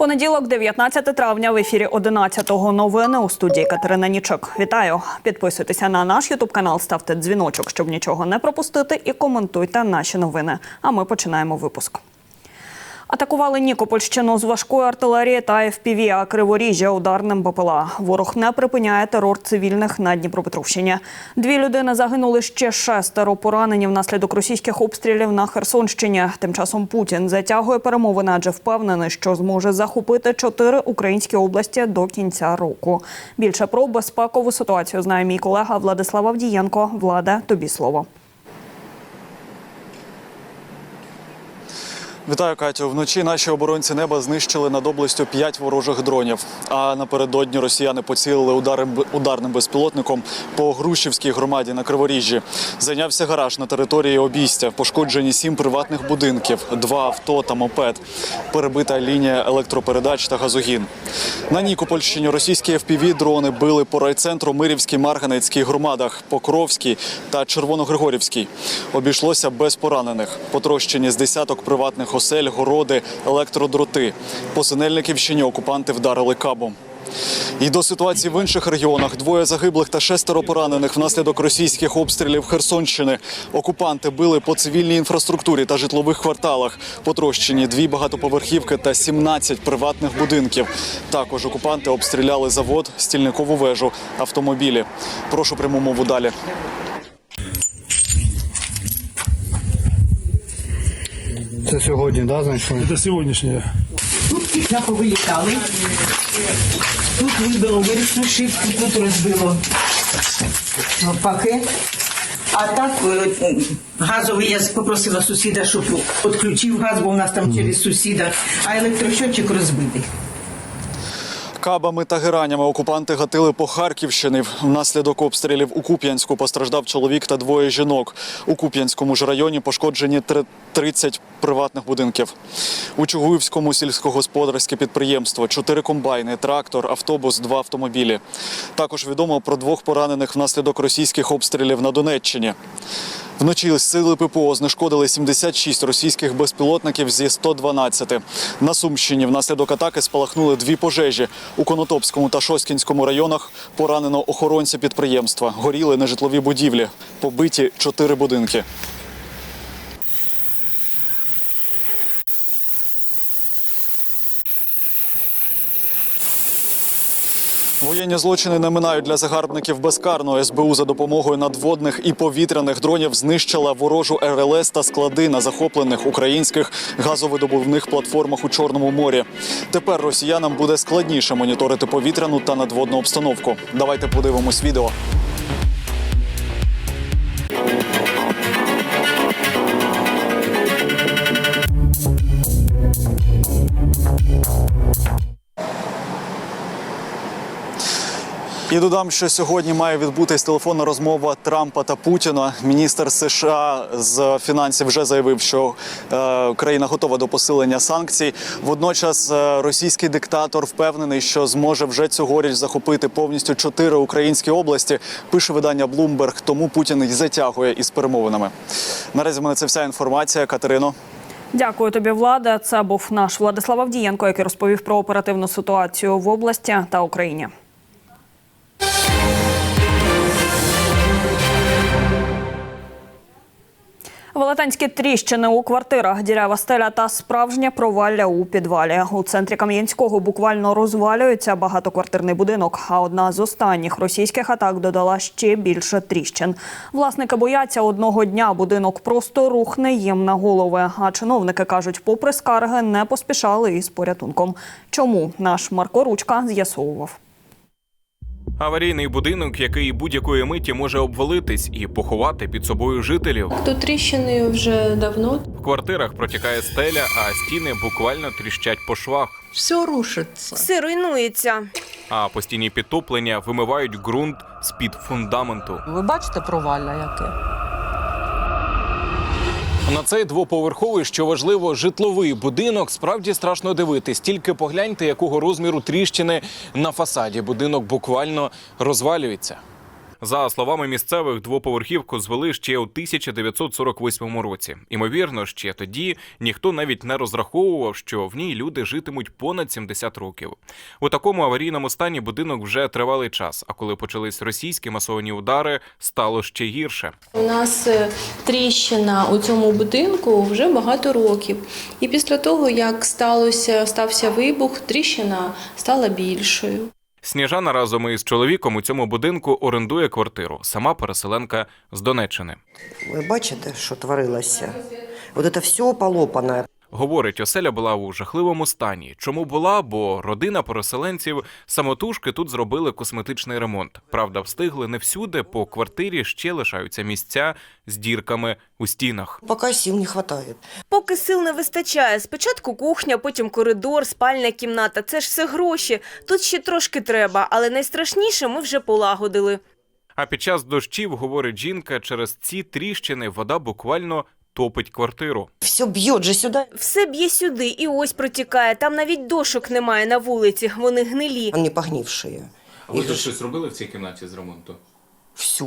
Понеділок, 19 травня, в ефірі 11-го новини у студії Катерина Нічок. Вітаю! Підписуйтеся на наш ютуб канал, ставте дзвіночок, щоб нічого не пропустити, і коментуйте наші новини. А ми починаємо випуск. Атакували Нікопольщину з важкої артилерії та FPV, а Криворіжжя ударним БПЛА. Ворог не припиняє терор цивільних на Дніпропетровщині. Дві людини загинули ще шестеро поранені внаслідок російських обстрілів на Херсонщині. Тим часом Путін затягує перемовини, адже впевнений, що зможе захопити чотири українські області до кінця року. Більше про безпекову ситуацію знає мій колега Владислав Авдієнко. Влада, тобі слово. Вітаю, Катю. Вночі наші оборонці неба знищили над областю п'ять ворожих дронів. А напередодні росіяни поцілили ударим, ударним безпілотником по Грушівській громаді на Криворіжжі. Зайнявся гараж на території обійстя. Пошкоджені сім приватних будинків, два авто та мопед. Перебита лінія електропередач та газогін. На Нікопольщині російські FPV-дрони били по райцентру Мирівській, Марганецькій громадах, Покровській та Червоногригорівській. Обійшлося без поранених. Потрощені з десяток приватних осель, городи, електродроти. По Синельниківщині окупанти вдарили кабом. І до ситуації в інших регіонах двоє загиблих та шестеро поранених внаслідок російських обстрілів Херсонщини. Окупанти били по цивільній інфраструктурі та житлових кварталах. Потрощені дві багатоповерхівки та 17 приватних будинків. Також окупанти обстріляли завод, стільникову вежу, автомобілі. Прошу пряму мову далі. Це сьогодні, да, знайшли? Це сьогоднішнє. Тут вікна повилітали, тут вибило вирішну шибку, тут розбило пакет. А так е, газовий я попросила сусіда, щоб відключив газ, бо у нас там через сусіда, а електрощотчик розбитий. Кабами та геранями окупанти гатили по Харківщині. Внаслідок обстрілів у Куп'янську постраждав чоловік та двоє жінок. У Куп'янському ж районі пошкоджені три- 30 приватних будинків. У Чугуївському сільськогосподарське підприємство, чотири комбайни, трактор, автобус, два автомобілі. Також відомо про двох поранених внаслідок російських обстрілів на Донеччині. Вночі сили ППО знешкодили 76 російських безпілотників зі 112. На Сумщині внаслідок атаки спалахнули дві пожежі. У Конотопському та Шоскінському районах поранено охоронця підприємства. Горіли нежитлові будівлі. Побиті чотири будинки. Воєнні злочини не минають для загарбників безкарно. СБУ за допомогою надводних і повітряних дронів знищила ворожу РЛС та склади на захоплених українських газовидобувних платформах у Чорному морі. Тепер росіянам буде складніше моніторити повітряну та надводну обстановку. Давайте подивимось відео. І додам, що сьогодні має відбутись телефонна розмова Трампа та Путіна. Міністр США з фінансів вже заявив, що е, країна готова до посилення санкцій. Водночас е, російський диктатор впевнений, що зможе вже цьогоріч захопити повністю чотири українські області. Пише видання Bloomberg, тому Путін і затягує із перемовинами. Наразі в мене це вся інформація. Катерино. Дякую тобі, влада. Це був наш Владислав Авдієнко, який розповів про оперативну ситуацію в області та Україні. Велетенські тріщини у квартирах, дірява стеля та справжнє провалля у підвалі. У центрі Кам'янського буквально розвалюється багатоквартирний будинок. А одна з останніх російських атак додала ще більше тріщин. Власники бояться одного дня будинок просто рухне їм на голови. А чиновники кажуть, попри скарги, не поспішали із порятунком. Чому наш Марко Ручка з'ясовував? Аварійний будинок, який будь-якої миті може обвалитись і поховати під собою жителів. Тут тріщини вже давно. В квартирах протікає стеля, а стіни буквально тріщать по швах. Все рушиться. Все руйнується. А постійні підтоплення вимивають ґрунт з під фундаменту. Ви бачите провалля яке? На цей двоповерховий, що важливо, житловий будинок справді страшно дивитись. Тільки погляньте, якого розміру тріщини на фасаді. Будинок буквально розвалюється. За словами місцевих, двоповерхівку звели ще у 1948 році. Імовірно, ще тоді ніхто навіть не розраховував, що в ній люди житимуть понад 70 років. У такому аварійному стані будинок вже тривалий час. А коли почались російські масовані удари, стало ще гірше. У нас е, тріщина у цьому будинку вже багато років. І після того, як сталося, стався вибух, тріщина стала більшою. Сніжана разом із чоловіком у цьому будинку орендує квартиру. Сама переселенка з Донеччини. Ви бачите, що творилося? От це все полопане. Говорить, оселя була у жахливому стані. Чому була? Бо родина переселенців самотужки тут зробили косметичний ремонт. Правда, встигли не всюди. По квартирі ще лишаються місця з дірками у стінах. Поки сил не вистачає. Поки сил не вистачає. Спочатку кухня, потім коридор, спальня кімната. Це ж все гроші. Тут ще трошки треба, але найстрашніше ми вже полагодили. А під час дощів, говорить жінка, через ці тріщини вода буквально топить квартиру. Все б'є же сюди. Все б'є сюди і ось протікає. Там навіть дошок немає на вулиці, вони гнилі. Вони погнивші. Їх щось робили в цій кімнаті з ремонту? Все.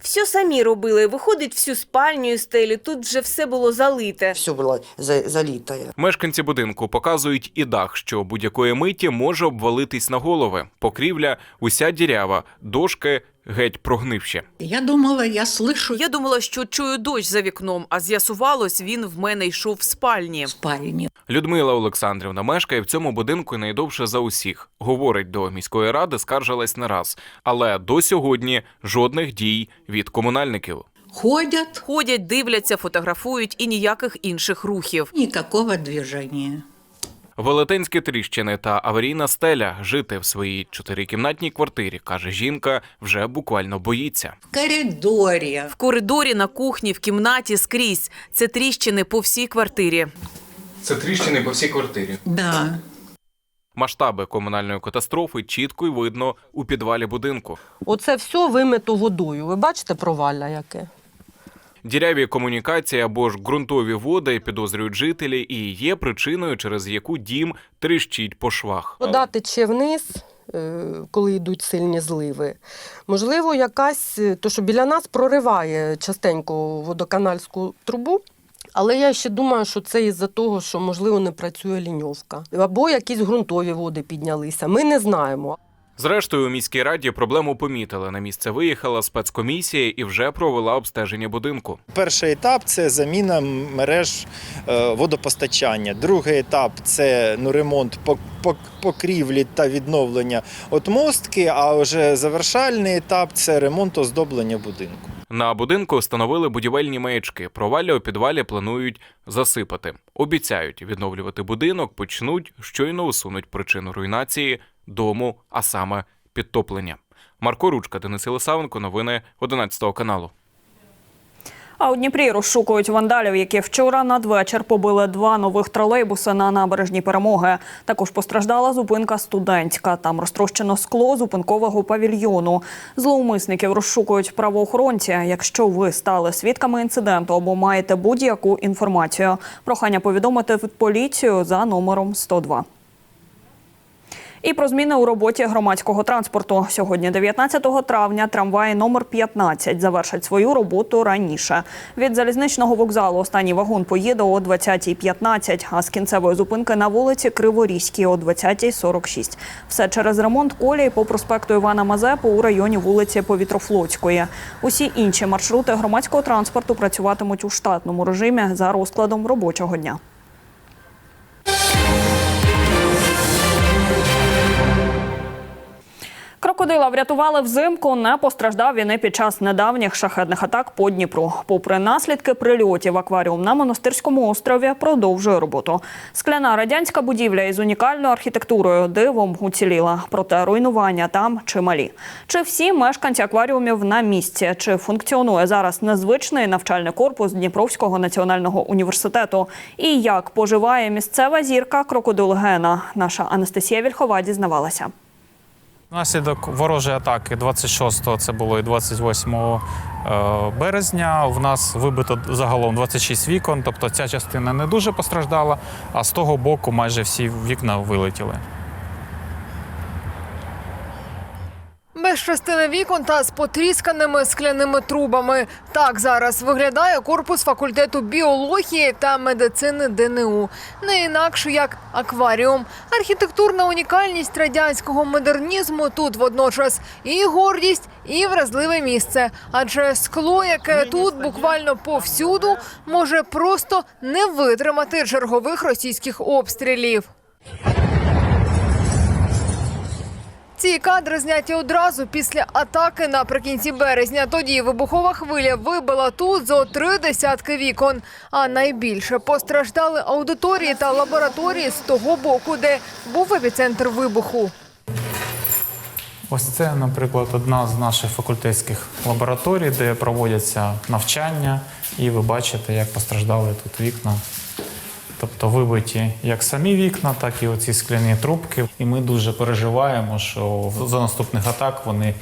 Все самі робили. Виходить всю спальню і стелю. Тут вже все було залите. Все було за- залите. Мешканці будинку показують і дах, що будь-якої миті може обвалитись на голови. Покрівля уся дірява, дошки геть прогнивші. Я думала, я слышу Я думала, що чую дощ за вікном, а з'ясувалось, він в мене йшов в спальні. в спальні. Людмила Олександрівна мешкає в цьому будинку найдовше за усіх. Говорить, до міської ради скаржилась не раз, але до сьогодні жодних дій від комунальників. Ходять, Ходять, дивляться, фотографують і ніяких інших рухів. никакого движения. Велетенські тріщини та аварійна стеля жити в своїй чотирикімнатній квартирі, каже жінка, вже буквально боїться. В коридоре. В коридорі, на кухні, в кімнаті скрізь. Це тріщини по всій квартирі. Це тріщини по всій квартирі. Да. Масштаби комунальної катастрофи чітко й видно у підвалі будинку. Оце все вимито водою. Ви бачите провалля яке? Діряві комунікації або ж ґрунтові води підозрюють жителі і є причиною, через яку дім тріщить по швах. Вода тече вниз, е, коли йдуть сильні зливи. Можливо, якась, е, то що біля нас прориває частенько водоканальську трубу. Але я ще думаю, що це із-за того, що можливо не працює ліньовка. Або якісь ґрунтові води піднялися. Ми не знаємо. Зрештою, у міській раді проблему помітили. На місце виїхала спецкомісія і вже провела обстеження будинку. Перший етап це заміна мереж е, водопостачання. Другий етап це ну, ремонт пок- пок- покрівлі та відновлення отмостки. А вже завершальний етап це ремонт оздоблення будинку. На будинку встановили будівельні маячки. Провалля у підвалі планують засипати. Обіцяють відновлювати будинок, почнуть щойно усунуть причину руйнації дому, а саме підтоплення. Марко Ручка, Денис Єлисавенко, новини 11 каналу. А у Дніпрі розшукують вандалів, які вчора надвечір побили два нових тролейбуси на набережній перемоги. Також постраждала зупинка студентська. Там розтрощено скло зупинкового павільйону. Зловмисників розшукують правоохоронці. Якщо ви стали свідками інциденту або маєте будь-яку інформацію, прохання повідомити в поліцію за номером 102. І про зміни у роботі громадського транспорту. Сьогодні, 19 травня, трамваї номер 15 завершать свою роботу раніше. Від залізничного вокзалу останній вагон поїде о 20.15, а з кінцевої зупинки на вулиці Криворізькій о 20.46. Все через ремонт колії по проспекту Івана Мазепи у районі вулиці Повітрофлотської. Усі інші маршрути громадського транспорту працюватимуть у штатному режимі за розкладом робочого дня. Крокодила врятували взимку, не постраждав він і під час недавніх шахедних атак по Дніпру. Попри наслідки прильотів, акваріум на монастирському острові продовжує роботу. Скляна радянська будівля із унікальною архітектурою дивом уціліла. Проте руйнування там чималі. Чи всі мешканці акваріумів на місці? Чи функціонує зараз незвичний навчальний корпус Дніпровського національного університету? І як поживає місцева зірка крокодил Гена? Наша Анастасія Вільхова дізнавалася. Внаслідок ворожої атаки 26-го, це було і 28 е, березня. У нас вибито загалом 26 вікон, тобто ця частина не дуже постраждала, а з того боку майже всі вікна вилетіли. Ми без частини вікон та з потрісканими скляними трубами. Так зараз виглядає корпус факультету біології та медицини ДНУ. Не інакше як акваріум. Архітектурна унікальність радянського модернізму тут водночас і гордість, і вразливе місце. Адже скло, яке тут буквально повсюду, може просто не витримати чергових російських обстрілів. Ці кадри зняті одразу після атаки наприкінці березня. Тоді вибухова хвиля вибила тут зо три десятки вікон. А найбільше постраждали аудиторії та лабораторії з того боку, де був епіцентр вибуху. Ось це, наприклад, одна з наших факультетських лабораторій, де проводяться навчання, і ви бачите, як постраждали тут вікна. Тобто вибиті як самі вікна, так і оці скляні трубки. І ми дуже переживаємо, що за наступних атак вони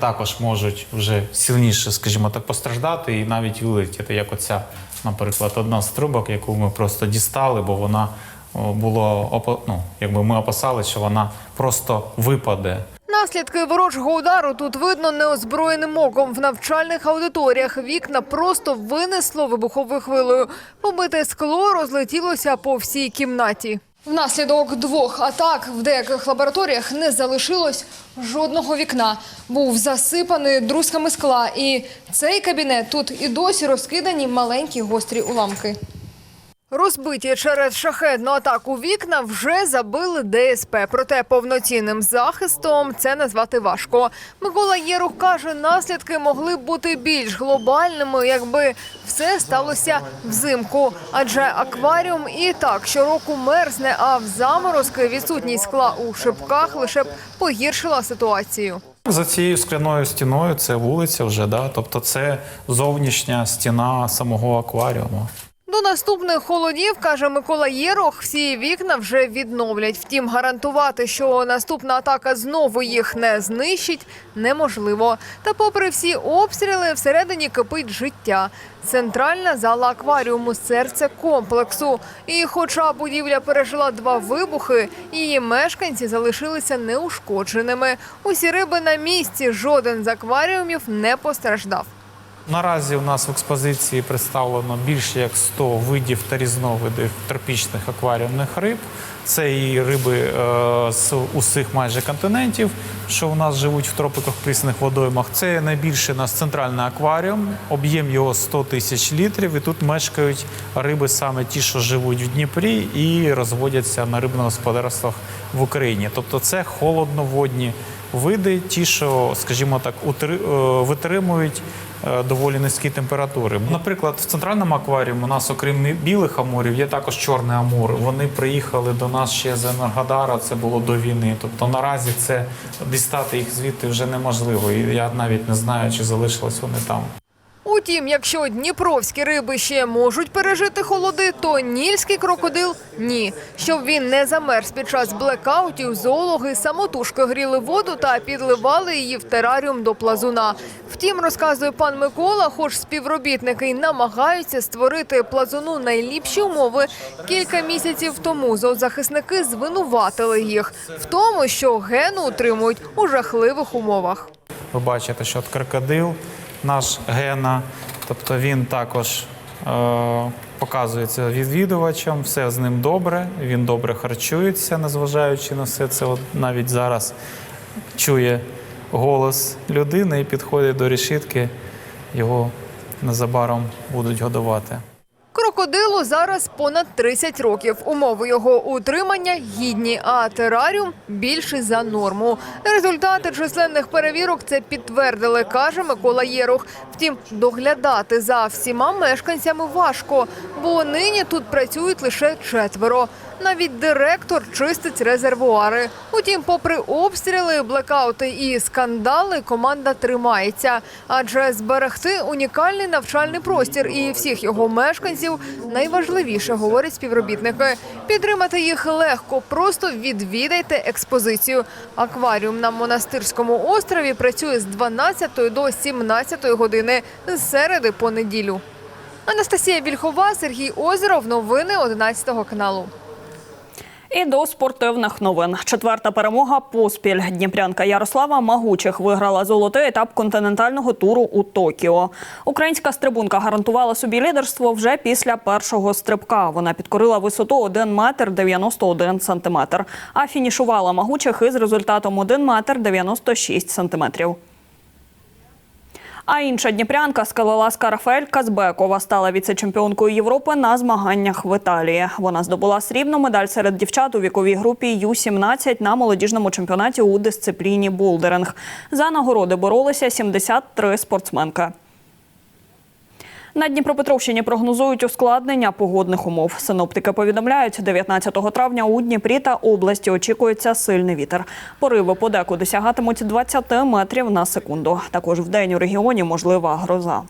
також можуть вже сильніше, скажімо так, постраждати і навіть вилетіти, як оця, наприклад, одна з трубок, яку ми просто дістали, бо вона о, було ну, якби ми опасалися, що вона просто випаде. Наслідки ворожого удару тут видно неозброєним оком. В навчальних аудиторіях вікна просто винесло вибуховою хвилею. Побите скло розлетілося по всій кімнаті. Внаслідок двох атак в деяких лабораторіях не залишилось жодного вікна. Був засипаний друзками скла, і цей кабінет тут і досі розкидані маленькі гострі уламки. Розбиті через шахетну атаку вікна вже забили ДСП. Проте повноцінним захистом це назвати важко. Микола Єрух каже, наслідки могли б бути більш глобальними, якби все сталося взимку. Адже акваріум і так щороку мерзне, а в заморозки відсутність скла у шипках лише б погіршила ситуацію. За цією скляною стіною це вулиця вже, да? тобто це зовнішня стіна самого акваріуму. До наступних холодів, каже Микола Єрох, всі вікна вже відновлять. Втім, гарантувати, що наступна атака знову їх не знищить, неможливо. Та попри всі обстріли, всередині кипить життя. Центральна зала акваріуму серце комплексу. І хоча будівля пережила два вибухи, її мешканці залишилися неушкодженими. Усі риби на місці, жоден з акваріумів не постраждав. Наразі у нас в експозиції представлено більше як 100 видів та різновидів тропічних акваріумних риб. Це і риби е, з усіх майже континентів, що у нас живуть в тропиках прісних водоймах. Це найбільший у нас центральний акваріум, об'єм його 100 тисяч літрів. І тут мешкають риби саме ті, що живуть в Дніпрі і розводяться на рибних господарствах в Україні. Тобто це холодноводні види, ті, що, скажімо так, е, витримують е, доволі низькі температури. Наприклад, в центральному акваріумі у нас, окрім білих амурів, є також чорний амур. Вони приїхали до нас ще з Енергодара, це було до війни. Тобто наразі це дістати їх звідти вже неможливо. І я навіть не знаю, чи залишились вони там. Утім, якщо дніпровські риби ще можуть пережити холоди, то нільський крокодил ні. Щоб він не замерз під час блекаутів, зоологи самотужки гріли воду та підливали її в тераріум до плазуна. Втім, розказує пан Микола, хоч співробітники й намагаються створити плазуну найліпші умови. Кілька місяців тому зоозахисники звинуватили їх в тому, що гену утримують у жахливих умовах. Ви бачите, що крокодил наш гена, тобто він також е, показується відвідувачам, все з ним добре, він добре харчується, незважаючи на все це. От навіть зараз чує голос людини і підходить до решітки, його незабаром будуть годувати. Крокодилу зараз понад 30 років. Умови його утримання гідні, а тераріум більше за норму. Результати численних перевірок це підтвердили, каже Микола Єрух. Втім, доглядати за всіма мешканцями важко, бо нині тут працюють лише четверо. Навіть директор чистить резервуари. Утім, попри обстріли, блекаути і скандали, команда тримається. Адже зберегти унікальний навчальний простір і всіх його мешканців найважливіше, говорять співробітники. Підтримати їх легко, просто відвідайте експозицію. Акваріум на монастирському острові працює з 12 до 17 години з середи по неділю. Анастасія Вільхова, Сергій Озеров. Новини 11 каналу. І до спортивних новин. Четверта перемога поспіль. Дніпрянка Ярослава Магучих виграла золотий етап континентального туру у Токіо. Українська стрибунка гарантувала собі лідерство вже після першого стрибка. Вона підкорила висоту 1 метр 91 сантиметр. А фінішувала Магучих із результатом 1 метр 96 сантиметрів. А інша дніпрянка скалолазка Рафаель Казбекова стала віце-чемпіонкою Європи на змаганнях в Італії. Вона здобула срібну медаль серед дівчат у віковій групі Ю-17 на молодіжному чемпіонаті у дисципліні булдеринг. За нагороди боролися 73 спортсменки. На Дніпропетровщині прогнозують ускладнення погодних умов. Синоптики повідомляють, 19 травня у Дніпрі та області очікується сильний вітер. Пориви подекуди сягатимуть 20 метрів на секунду. Також вдень у регіоні можлива гроза.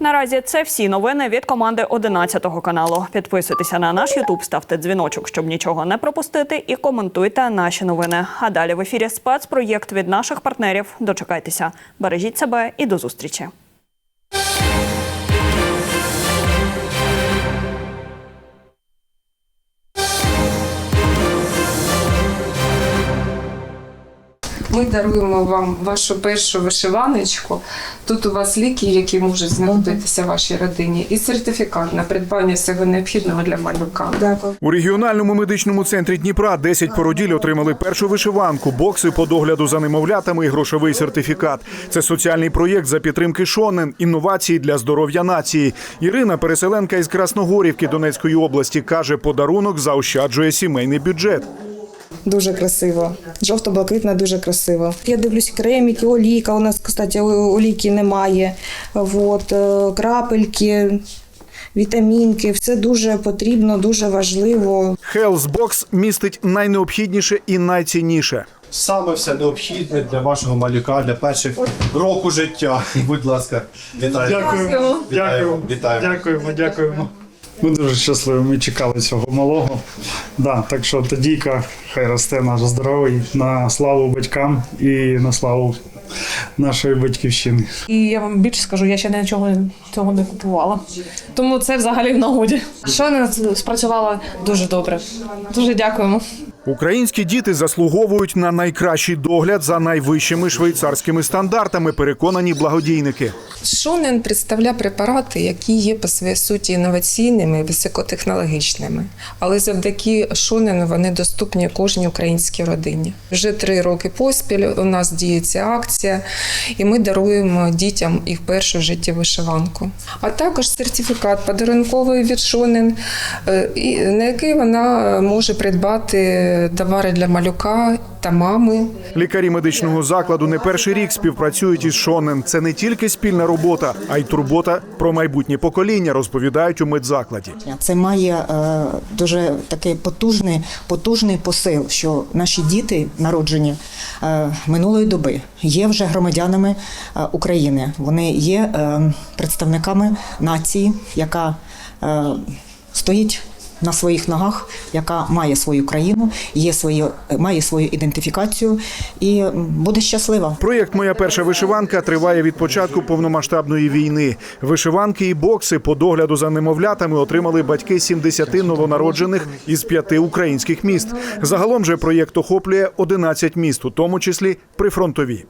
Наразі це всі новини від команди 11 каналу. Підписуйтеся на наш Ютуб, ставте дзвіночок, щоб нічого не пропустити, і коментуйте наші новини. А далі в ефірі спецпроєкт від наших партнерів. Дочекайтеся, бережіть себе і до зустрічі. Ми даруємо вам вашу першу вишиваночку. Тут у вас ліки, які можуть знадобитися вашій родині, і сертифікат на придбання всього необхідного для малюка. Дякую. У регіональному медичному центрі Дніпра 10 породіль отримали першу вишиванку, бокси по догляду за немовлятами і грошовий сертифікат. Це соціальний проєкт за підтримки Шонен, інновації для здоров'я нації. Ірина, переселенка із Красногорівки Донецької області, каже, подарунок заощаджує сімейний бюджет. Дуже красиво. Жовто-блакитна дуже красиво. Я дивлюсь кремики, олійка. У нас, кстати, о- олійки немає. Вот, е, крапельки, вітамінки. Все дуже потрібно, дуже важливо. Health Box містить найнеобхідніше і найцінніше. Саме все необхідне для вашого малюка, для перших року життя. Будь ласка, вітаю. Дякуємо. Вітаю. Вітаю. Дякуємо, дякуємо. Ми дуже щасливі, ми чекали цього малого. Да, так що Тадійка, хай росте наш здоровий на славу батькам і на славу нашої батьківщини. І я вам більше скажу, я ще нічого цього не купувала. Тому це взагалі в нагоді. Що не спрацювало дуже добре. Дуже дякуємо. Українські діти заслуговують на найкращий догляд за найвищими швейцарськими стандартами. Переконані благодійники. Шонен представляє препарати, які є по своїй суті інноваційними високотехнологічними. Але завдяки Шонену вони доступні кожній українській родині. Вже три роки поспіль у нас діє ця акція, і ми даруємо дітям їх першу в житті вишиванку. А також сертифікат подарунковий від Шонен, е, на який вона може придбати товари для малюка та мами. Лікарі медичного закладу не перший рік співпрацюють із Шонен. Це не тільки спільна робота, а й турбота про майбутнє покоління, розповідають у медзакладі. Це має е, дуже такий потужний, потужний посил, що наші діти, народжені е, минулої доби, є вже громадянами е, України. Вони є е, представниками нації, яка е, стоїть. На своїх ногах, яка має свою країну, є свою, має свою ідентифікацію і буде щаслива. Проєкт Моя перша вишиванка триває від початку повномасштабної війни. Вишиванки і бокси по догляду за немовлятами отримали батьки 70 новонароджених із п'яти українських міст. Загалом же проєкт охоплює 11 міст, у тому числі прифронтові.